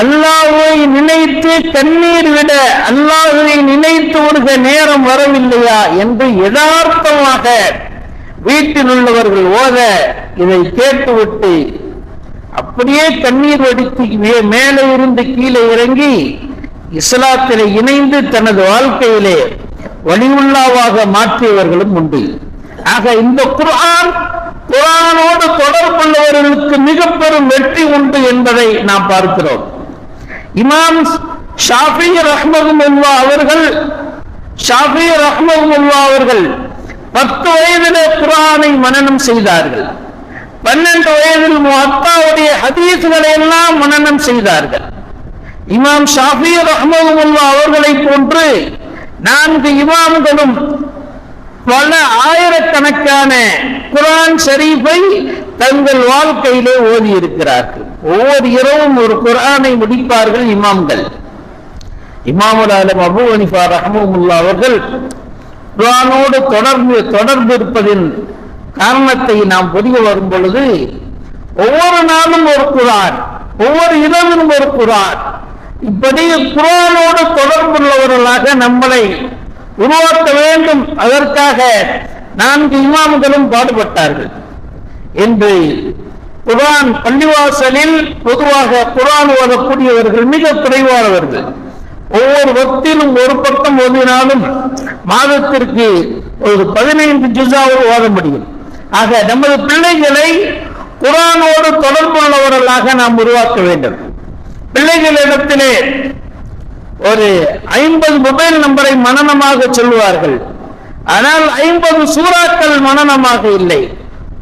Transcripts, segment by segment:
அல்லாஹ்வை நினைத்து கண்ணீர் விட அல்லாஹுவை நினைத்து விடுக நேரம் வரவில்லையா என்று யதார்த்தமாக வீட்டில் உள்ளவர்கள் ஓத இதை கேட்டுவிட்டு அப்படியே கண்ணீர் வடித்து மேலே இருந்து கீழே இறங்கி இஸ்லாத்திலே இணைந்து தனது வாழ்க்கையிலே வலியுள்ளாவாக மாற்றியவர்களும் உண்டு. ஆக இந்த குரான் குரானோடு தொடர்புள்ளவர்களுக்கு மிக வெற்றி உண்டு என்பதை நாம் பார்க்கிறோம். இமாம் ஷாஃபி ரஹ்மதுல்லா அவர்கள் ஷாஃபி ரஹ்மதுல்லா அவர்கள் பத்து வயதிலே குரானை மனனம் செய்தார்கள். பன்னெண்டு வயதில் அத்தாவுடைய ஹதீஸ்களை எல்லாம் மனனம் செய்தார்கள். இமாம் ஷாஃபி ரஹ்மதுல்லா அவர்களை போன்று நான்கு இமாம்களும் பல ஆயிரக்கணக்கான குரான் ஷரீஃபை தங்கள் வாழ்க்கையிலே ஓதி இருக்கிறார்கள் ஒவ்வொரு இரவும் ஒரு குரானை முடிப்பார்கள் இமாம்கள். இமாமுல் ஆலம் அபு அனிஃபா ரஹமுல்லா அவர்கள் குரானோடு தொடர்பு தொடர்பு இருப்பதின் காரணத்தை நாம் புரிய வரும் பொழுது ஒவ்வொரு நாளும் ஒரு குரான் ஒவ்வொரு இரவிலும் ஒரு குரான் இப்படி குரானோடு தொடர்புள்ளவர்களாக நம்மளை உருவாக்க வேண்டும். அதற்காக நான்கு இமாம்களும் பாடுபட்டார்கள். என்று குரான் பள்ளிவாசலில் பொதுவாக குரான் ஓதக்கூடியவர்கள் மிக குறைவானவர்கள். ஒவ்வொரு வக்திலும் ஒரு பக்கம் ஓதினாலும் மாதத்திற்கு ஒரு பதினைந்து ஜிசாவோடு ஓத முடியும். ஆக நமது பிள்ளைகளை குரானோடு தொடர்புள்ளவர்களாக நாம் உருவாக்க வேண்டும். பிள்ளைகளிடத்திலே ஒரு ஐம்பது மொபைல் நம்பரை மனநமாக சொல்லுவார்கள். ஆனால் ஐம்பது சூறாக்கள் மனநமாக இல்லை.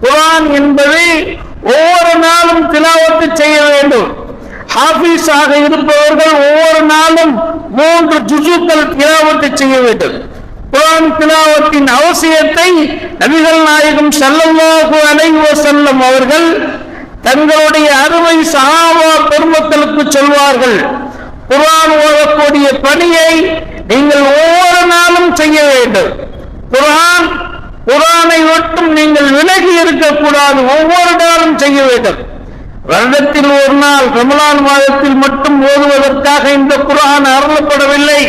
குரான் என்பது ஒவ்வொரு நாளும் திலாவத்து செய்ய வேண்டும். ஹாஃபீஸாக இருப்பவர்கள் ஒவ்வொரு நாளும் மூன்று ஜுஜுக்கள் திலாவத்து செய்ய வேண்டும். குரான் திலாவத்தின் அவசியத்தை நபிகள் நாயகம் ஸல்லல்லாஹு அலைவோ செல்லும் அவர்கள் தங்களுடைய அருமை சஹாபா பெருமக்களுக்கு சொல்வார்கள். குரான் ஓதக்கூடிய பணியை நீங்கள் ஒவ்வொரு நாளும் செய்ய வேண்டும். குரான் குரானை மட்டும் நீங்கள் விலகி இருக்கக்கூடாது. ஒவ்வொரு நாளும் செய்ய வேண்டும். வருடத்தில் ஒரு நாள் ரமலான் மாதத்தில் மட்டும் ஓதுவதற்காக இந்த குரான் அருளப்படவில்லை.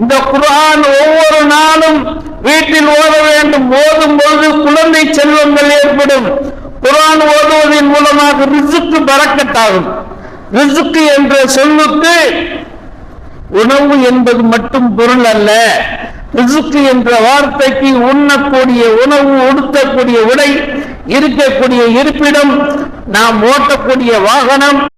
இந்த குரான் ஒவ்வொரு நாளும் வீட்டில் ஓத வேண்டும். ஓதும் பொழுது குழந்தை செல்வங்கள் ஏற்படும். குரான் ஓதுவதன் மூலமாக ரிசுக்கு பறக்கட்டாகும் ரிசுக்கு என்ற சொல்லுக்கு உணவு என்பது மட்டும் பொருள் அல்ல. ரிசுக்கு என்ற வார்த்தைக்கு உண்ணக்கூடிய உணவு உடுத்தக்கூடிய உடை இருக்கக்கூடிய இருப்பிடம் நாம் ஓட்டக்கூடிய வாகனம்